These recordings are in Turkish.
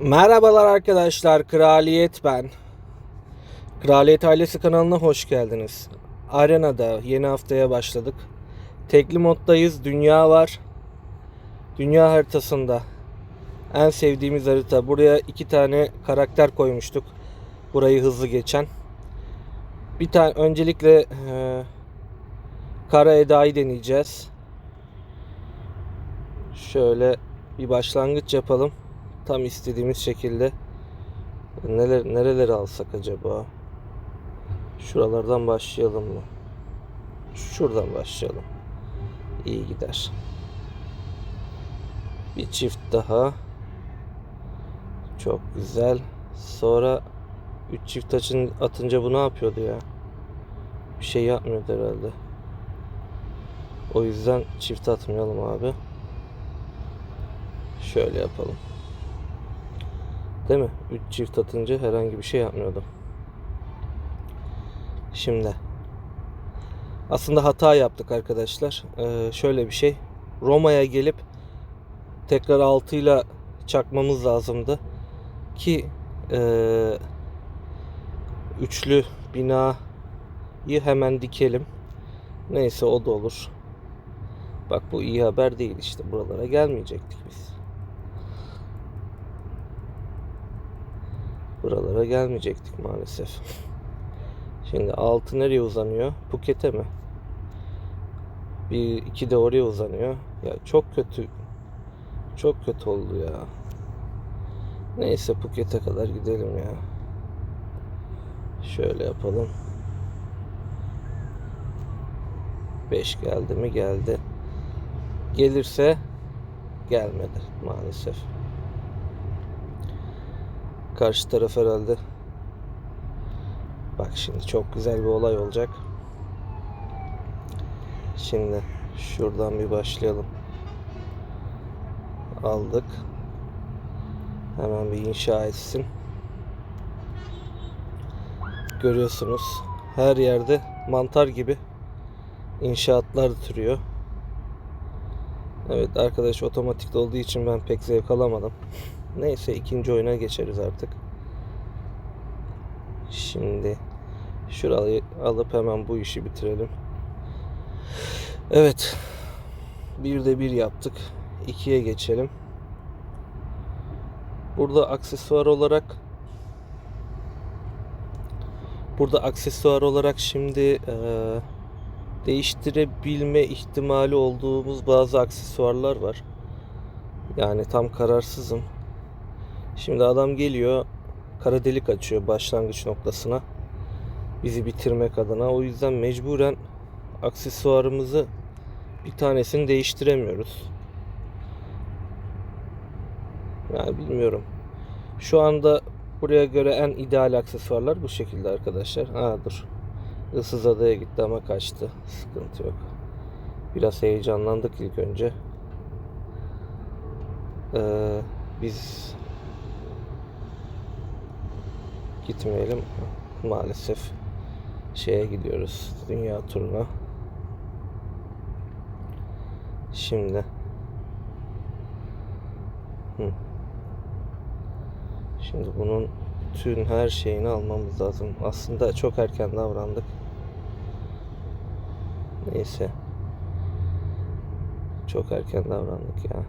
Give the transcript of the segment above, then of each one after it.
Merhabalar arkadaşlar, Kraliyet ben. Kraliyet Ailesi kanalına hoş geldiniz. Arena'da yeni haftaya başladık. Tekli moddayız, dünya var. Dünya haritasında en sevdiğimiz harita. Buraya iki tane karakter koymuştuk. Burayı hızlı geçen. Bir tane öncelikle e, Kara Eda'yı deneyeceğiz. Şöyle bir başlangıç yapalım tam istediğimiz şekilde neler nereleri alsak acaba? Şuralardan başlayalım mı? Şuradan başlayalım. İyi gider. Bir çift daha. Çok güzel. Sonra 3 çift açın, atınca bu ne yapıyordu ya? Bir şey yapmıyordu herhalde. O yüzden çift atmayalım abi. Şöyle yapalım. Değil mi? 3 çift atınca herhangi bir şey yapmıyordum. Şimdi aslında hata yaptık arkadaşlar. Ee, şöyle bir şey. Roma'ya gelip tekrar 6 ile çakmamız lazımdı. Ki ee, üçlü binayı hemen dikelim. Neyse o da olur. Bak bu iyi haber değil işte. Buralara gelmeyecektik biz. Buralara gelmeyecektik maalesef. Şimdi altı nereye uzanıyor? Phuket'e mi? Bir iki de oraya uzanıyor. Ya çok kötü. Çok kötü oldu ya. Neyse Phuket'e kadar gidelim ya. Şöyle yapalım. 5 geldi mi? Geldi. Gelirse gelmedi maalesef. Karşı taraf herhalde. Bak şimdi çok güzel bir olay olacak. Şimdi şuradan bir başlayalım. Aldık. Hemen bir inşa etsin. Görüyorsunuz her yerde mantar gibi inşaatlar türüyor. Evet arkadaş otomatik olduğu için ben pek zevk alamadım. Neyse ikinci oyuna geçeriz artık. Şimdi şurayı alıp hemen bu işi bitirelim. Evet. Bir de bir yaptık. İkiye geçelim. Burada aksesuar olarak Burada aksesuar olarak şimdi eee değiştirebilme ihtimali olduğumuz bazı aksesuarlar var. Yani tam kararsızım. Şimdi adam geliyor kara delik açıyor başlangıç noktasına. Bizi bitirmek adına. O yüzden mecburen aksesuarımızı bir tanesini değiştiremiyoruz. Yani bilmiyorum. Şu anda buraya göre en ideal aksesuarlar bu şekilde arkadaşlar. Ha dur. Issız adaya gitti ama kaçtı. Sıkıntı yok. Biraz heyecanlandık ilk önce. Ee, biz gitmeyelim. Maalesef şeye gidiyoruz. Dünya turuna. Şimdi Hı. Şimdi bunun bütün her şeyini almamız lazım. Aslında çok erken davrandık. Neyse. Çok erken davrandık ya.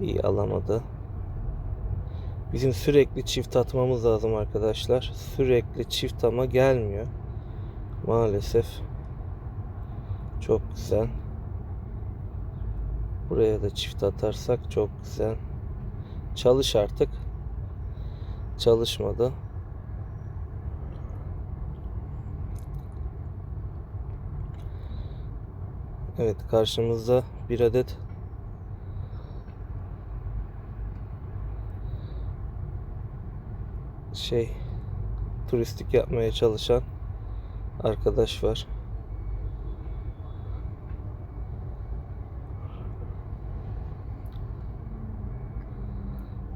İyi alamadı. Bizim sürekli çift atmamız lazım arkadaşlar. Sürekli çift ama gelmiyor. Maalesef. Çok güzel. Buraya da çift atarsak çok güzel. Çalış artık. Çalışmadı. Evet karşımızda bir adet şey turistik yapmaya çalışan arkadaş var.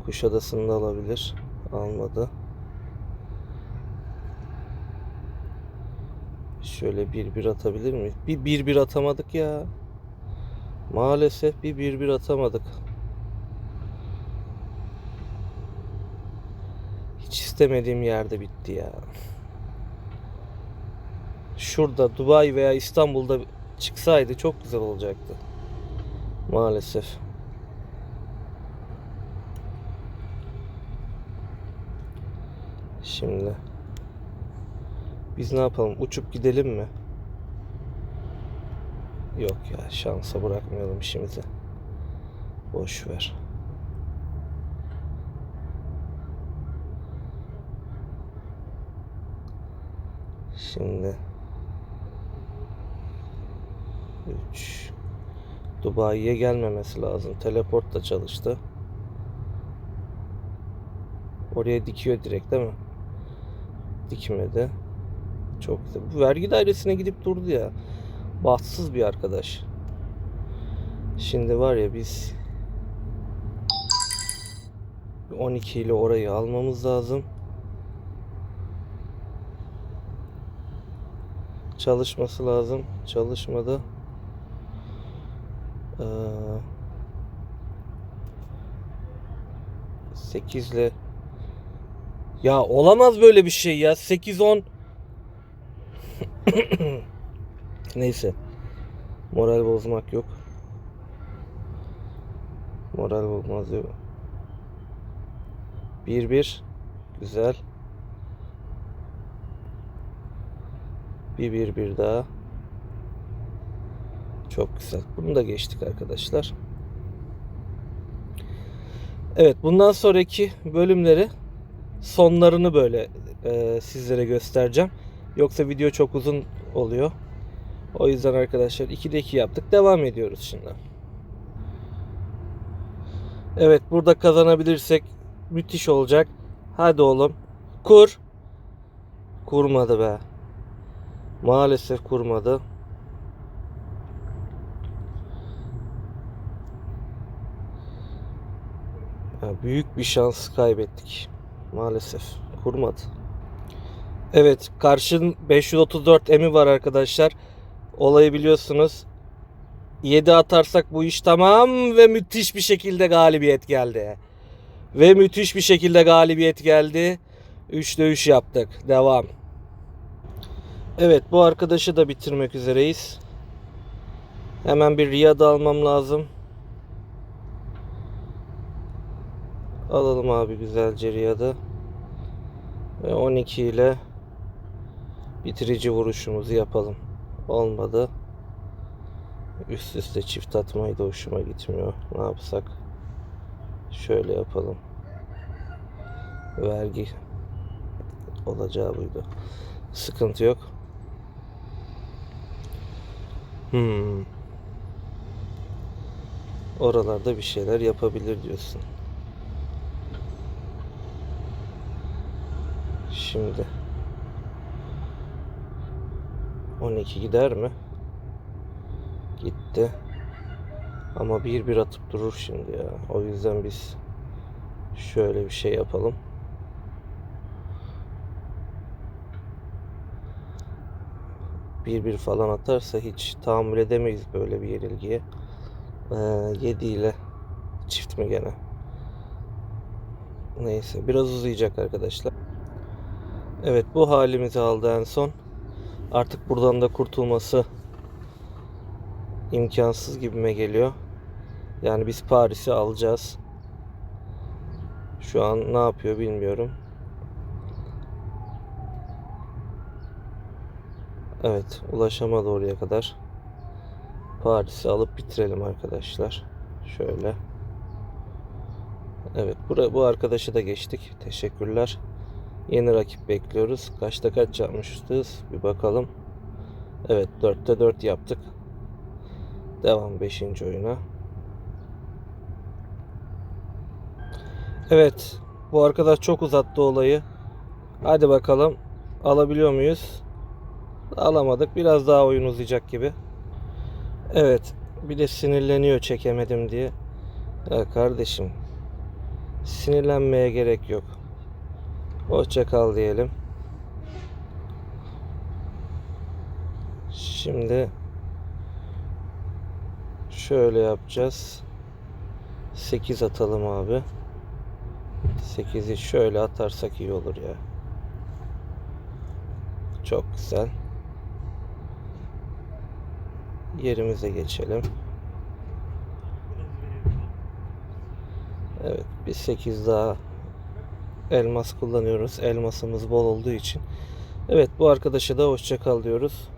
Kuşadası'nda olabilir. Almadı. Şöyle bir bir atabilir miyiz? Bir bir bir atamadık ya. Maalesef bir bir bir atamadık. Hiç istemediğim yerde bitti ya. Şurada Dubai veya İstanbul'da çıksaydı çok güzel olacaktı. Maalesef. Şimdi biz ne yapalım? Uçup gidelim mi? Yok ya şansa bırakmayalım işimizi. Boş ver. Şimdi 3 Dubai'ye gelmemesi lazım. Teleport da çalıştı. Oraya dikiyor direkt değil mi? Dikmedi. Çok güzel. Bu vergi dairesine gidip durdu ya. Bahtsız bir arkadaş. Şimdi var ya biz 12 ile orayı almamız lazım. Çalışması lazım. Çalışmadı. Ee, 8 ile ya olamaz böyle bir şey ya. 8 10 Neyse. Moral bozmak yok. Moral bozmaz yok. 1 1 güzel. Bir bir bir daha. Çok güzel. Bunu da geçtik arkadaşlar. Evet bundan sonraki bölümleri sonlarını böyle e, sizlere göstereceğim. Yoksa video çok uzun oluyor. O yüzden arkadaşlar 2'de 2 yaptık. Devam ediyoruz şimdi. Evet burada kazanabilirsek müthiş olacak. Hadi oğlum. Kur. Kurmadı be. Maalesef kurmadı. Ya büyük bir şans kaybettik. Maalesef kurmadı. Evet, karşın 534 emi var arkadaşlar. Olayı biliyorsunuz. 7 atarsak bu iş tamam ve müthiş bir şekilde galibiyet geldi. Ve müthiş bir şekilde galibiyet geldi. 3'te 3 yaptık. Devam. Evet bu arkadaşı da bitirmek üzereyiz. Hemen bir Riyad almam lazım. Alalım abi güzelce Riyad'ı. Ve 12 ile bitirici vuruşumuzu yapalım. Olmadı. Üst üste çift atmayı da hoşuma gitmiyor. Ne yapsak? Şöyle yapalım. Vergi olacağı buydu. Sıkıntı yok. Hmm. Oralarda bir şeyler yapabilir diyorsun. Şimdi 12 gider mi? Gitti. Ama bir bir atıp durur şimdi ya. O yüzden biz şöyle bir şey yapalım. Bir bir falan atarsa hiç tahammül edemeyiz böyle bir yenilgiye. Ee, 7 ile çift mi gene? Neyse biraz uzayacak arkadaşlar. Evet bu halimizi aldı en son. Artık buradan da kurtulması imkansız gibime geliyor. Yani biz Paris'i alacağız. Şu an ne yapıyor bilmiyorum. Evet ulaşamadı oraya kadar. Paris'i alıp bitirelim arkadaşlar. Şöyle. Evet bu, bu arkadaşı da geçtik. Teşekkürler. Yeni rakip bekliyoruz. Kaçta kaç yapmışız? Bir bakalım. Evet 4'te 4 yaptık. Devam 5. oyuna. Evet. Bu arkadaş çok uzattı olayı. Hadi bakalım. Alabiliyor muyuz? Alamadık. Biraz daha oyun uzayacak gibi. Evet. Bir de sinirleniyor çekemedim diye. Ya kardeşim. Sinirlenmeye gerek yok. Hoşça kal diyelim. Şimdi şöyle yapacağız. 8 atalım abi. 8'i şöyle atarsak iyi olur ya. Çok güzel. Yerimize geçelim. Evet, bir 8 daha elmas kullanıyoruz. Elmasımız bol olduğu için. Evet, bu arkadaşa da hoşça kal diyoruz.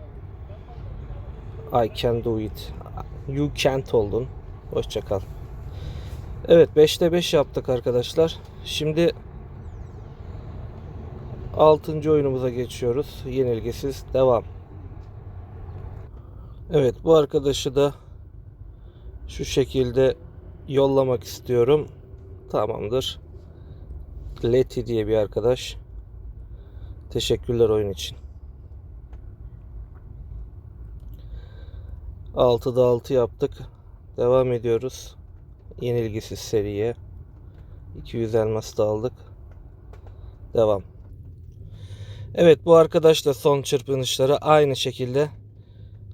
I can do it. You can't oldun. Hoşça kal. Evet 5'te 5 yaptık arkadaşlar. Şimdi 6. oyunumuza geçiyoruz. Yenilgisiz devam. Evet bu arkadaşı da şu şekilde yollamak istiyorum. Tamamdır. Leti diye bir arkadaş. Teşekkürler oyun için. 6'da 6 yaptık. Devam ediyoruz. Yenilgisiz seriye. 200 elmas da aldık. Devam. Evet bu arkadaşla son çırpınışları aynı şekilde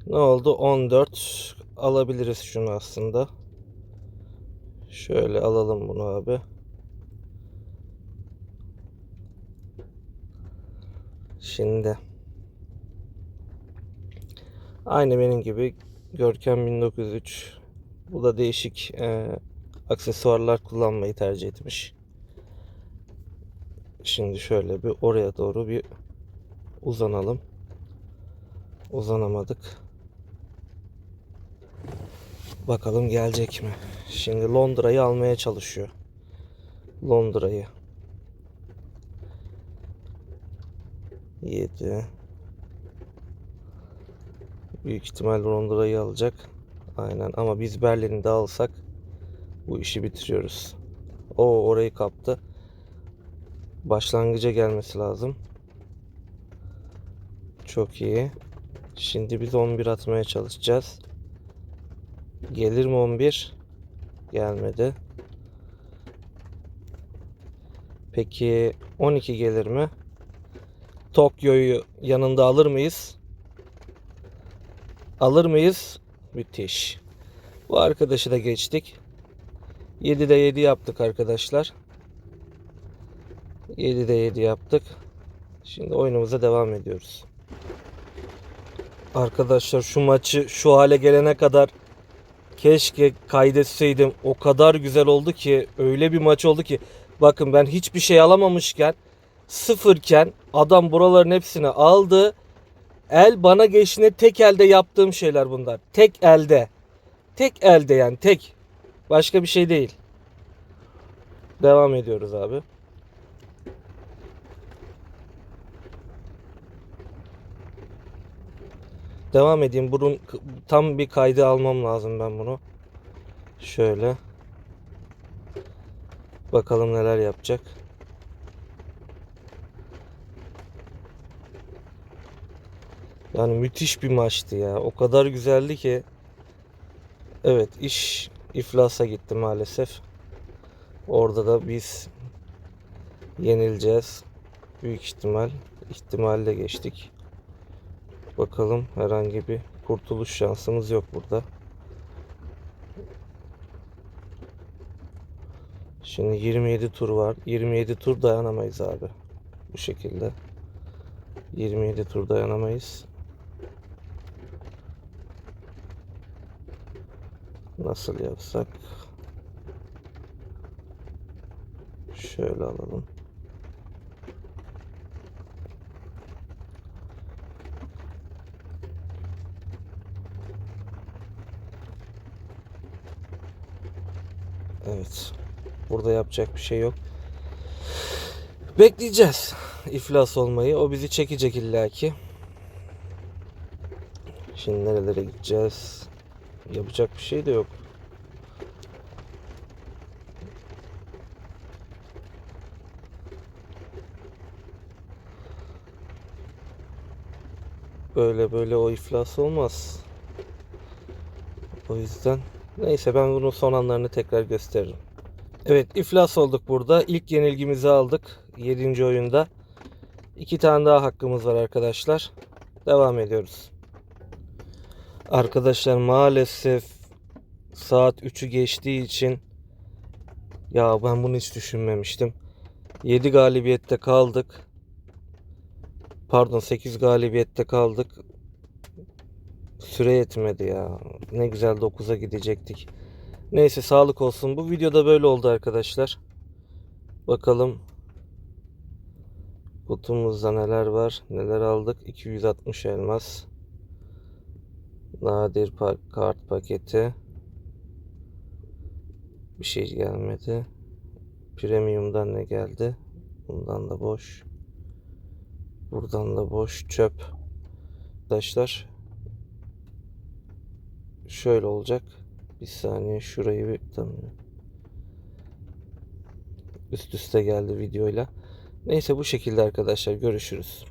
ne oldu? 14 alabiliriz şunu aslında. Şöyle alalım bunu abi. Şimdi aynı benim gibi Görkem 1903 bu da değişik e, aksesuarlar kullanmayı tercih etmiş. Şimdi şöyle bir oraya doğru bir uzanalım. Uzanamadık. Bakalım gelecek mi? Şimdi Londra'yı almaya çalışıyor. Londra'yı. 7 Büyük ihtimal Londra'yı alacak. Aynen ama biz Berlin'i de alsak bu işi bitiriyoruz. O orayı kaptı. Başlangıca gelmesi lazım. Çok iyi. Şimdi biz 11 atmaya çalışacağız. Gelir mi 11? Gelmedi. Peki 12 gelir mi? Tokyo'yu yanında alır mıyız? Alır mıyız? Müthiş. Bu arkadaşı da geçtik. 7'de 7 yaptık arkadaşlar. 7'de 7 yaptık. Şimdi oyunumuza devam ediyoruz. Arkadaşlar şu maçı şu hale gelene kadar keşke kaydetseydim. O kadar güzel oldu ki öyle bir maç oldu ki bakın ben hiçbir şey alamamışken sıfırken adam buraların hepsini aldı. El bana geçtiğinde tek elde yaptığım şeyler bunlar. Tek elde. Tek elde yani tek. Başka bir şey değil. Devam ediyoruz abi. Devam edeyim. Bunun tam bir kaydı almam lazım ben bunu. Şöyle. Bakalım neler yapacak. Yani müthiş bir maçtı ya. O kadar güzeldi ki. Evet iş iflasa gitti maalesef. Orada da biz yenileceğiz. Büyük ihtimal. İhtimalle geçtik. Bakalım herhangi bir kurtuluş şansımız yok burada. Şimdi 27 tur var. 27 tur dayanamayız abi. Bu şekilde. 27 tur dayanamayız. Nasıl yapsak? Şöyle alalım. Evet. Burada yapacak bir şey yok. Bekleyeceğiz iflas olmayı. O bizi çekecek illaki. Şimdi nerelere gideceğiz? Yapacak bir şey de yok. Böyle böyle o iflas olmaz. O yüzden neyse ben bunun son anlarını tekrar gösteririm. Evet iflas olduk burada. İlk yenilgimizi aldık 7. oyunda. İki tane daha hakkımız var arkadaşlar. Devam ediyoruz. Arkadaşlar maalesef saat 3'ü geçtiği için ya ben bunu hiç düşünmemiştim. 7 galibiyette kaldık. Pardon 8 galibiyette kaldık. Süre yetmedi ya. Ne güzel 9'a gidecektik. Neyse sağlık olsun. Bu videoda böyle oldu arkadaşlar. Bakalım kutumuzda neler var. Neler aldık? 260 elmas. Nadir pa- kart paketi. Bir şey gelmedi. Premium'dan ne geldi? Bundan da boş. Buradan da boş çöp. Arkadaşlar şöyle olacak. Bir saniye şurayı bir tam üst üste geldi videoyla. Neyse bu şekilde arkadaşlar görüşürüz.